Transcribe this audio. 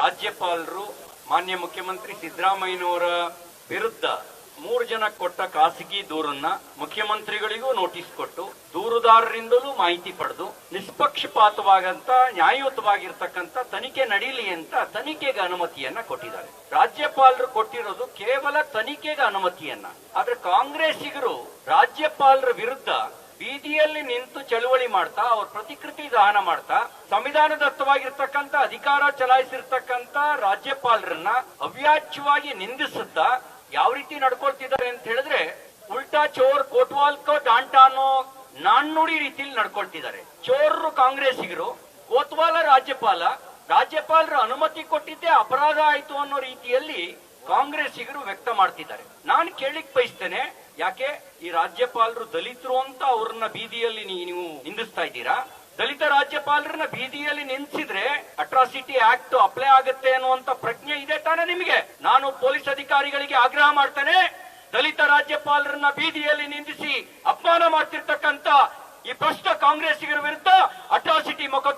ರಾಜ್ಯಪಾಲರು, ಮಾನ್ಯ ಮುಖ್ಯಮಂತ್ರಿ ಸಿದ್ದರಾಮಯ್ಯನವರ ವಿರುದ್ಧ ಮೂರು ಜನ ಕೊಟ್ಟ ಖಾಸಗಿ ದೂರನ್ನ ಮುಖ್ಯಮಂತ್ರಿಗಳಿಗೂ ನೋಟಿಸ್ ಕೊಟ್ಟು ದೂರುದಾರರಿಂದಲೂ ಮಾಹಿತಿ ಪಡೆದು ನಿಷ್ಪಕ್ಷಪಾತವಾಗಂತ ನ್ಯಾಯಯುತವಾಗಿರ್ತಕ್ಕಂಥ ತನಿಖೆ ನಡೀಲಿ ಅಂತ ತನಿಖೆಗೆ ಅನುಮತಿಯನ್ನ ಕೊಟ್ಟಿದ್ದಾರೆ. ರಾಜ್ಯಪಾಲರು ಕೊಟ್ಟಿರೋದು ಕೇವಲ ತನಿಖೆಗೆ ಅನುಮತಿಯನ್ನ. ಆದ್ರೆ ಕಾಂಗ್ರೆಸ್ಸಿಗರು ರಾಜ್ಯಪಾಲರ ವಿರುದ್ಧ ಬೀದಿಯಲ್ಲಿ ನಿಂತು ಚಳುವಳಿ ಮಾಡ್ತಾ, ಅವ್ರ ಪ್ರತಿಕೃತಿ ದಹನ ಮಾಡ್ತಾ ಸಂವಿಧಾನದತ್ತವಾಗಿರ್ತಕ್ಕಂಥ ಅಧಿಕಾರ ಚಲಾಯಿಸಿರ್ತಕ್ಕಂಥ ರಾಜ್ಯಪಾಲರನ್ನ ಅವ್ಯಾಚ್ಯವಾಗಿ ನಿಂದಿಸುತ್ತಾ ಯಾವ ರೀತಿ ನಡ್ಕೊಳ್ತಿದ್ದಾರೆ ಅಂತ ಹೇಳಿದ್ರೆ, ಉಲ್ಟಾ ಚೋರ್ ಕೋಟ್ವಾಲ್ಕೋ ಅನ್ನೋ ನಾಣ್ಣುಡಿ ರೀತಿಯಲ್ಲಿ ನಡ್ಕೊಳ್ತಿದ್ದಾರೆ. ಚೋರರು ಕಾಂಗ್ರೆಸ್ಸಿಗರು ಕೋತ್ವಾಲ ರಾಜ್ಯಪಾಲ, ರಾಜ್ಯಪಾಲರ ಅನುಮತಿ ಕೊಟ್ಟಿದ್ದೇ ಅಪರಾಧ ಆಯ್ತು ಅನ್ನೋ ರೀತಿಯಲ್ಲಿ ಕಾಂಗ್ರೆಸ್ಸಿಗರು ವ್ಯಕ್ತ ಮಾಡ್ತಿದ್ದಾರೆ. ನಾನು ಕೇಳಿಕ್ ಬಯಸ್ತೇನೆ ಯಾಕೆ ಈ ರಾಜ್ಯಪಾಲರು ದಲಿತರು ಅಂತ ಅವ್ರನ್ನ ಬೀದಿಯಲ್ಲಿ ನೀವು ನಿಂದಿಸ್ತಾ ಇದ್ದೀರಾ? ದಲಿತ ರಾಜ್ಯಪಾಲರನ್ನ ಬೀದಿಯಲ್ಲಿ ನಿಲ್ಸಿದ್ರೆ ಅಟ್ರಾಸಿಟಿ ಆಕ್ಟ್ ಅಪ್ಲೈ ಆಗುತ್ತೆ ಅನ್ನುವಂತ ಪ್ರಜ್ಞೆ ಇದೆ ತಾನೇ ನಿಮಗೆ? ನಾನು ಪೊಲೀಸ್ ಅಧಿಕಾರಿಗಳಿಗೆ ಆಗ್ರಹ ಮಾಡ್ತೇನೆ, ದಲಿತ ರಾಜ್ಯಪಾಲರನ್ನ ಬೀದಿಯಲ್ಲಿ ನಿಂದಿಸಿ ಅಪಮಾನ ಮಾಡ್ತಿರ್ತಕ್ಕಂತ ಈ ಭ್ರಷ್ಟ ಕಾಂಗ್ರೆಸ್ಸಿಗರ ವಿರುದ್ಧ ಅಟ್ರಾಸಿಟಿ ಮೊಕದ್ದಮೆ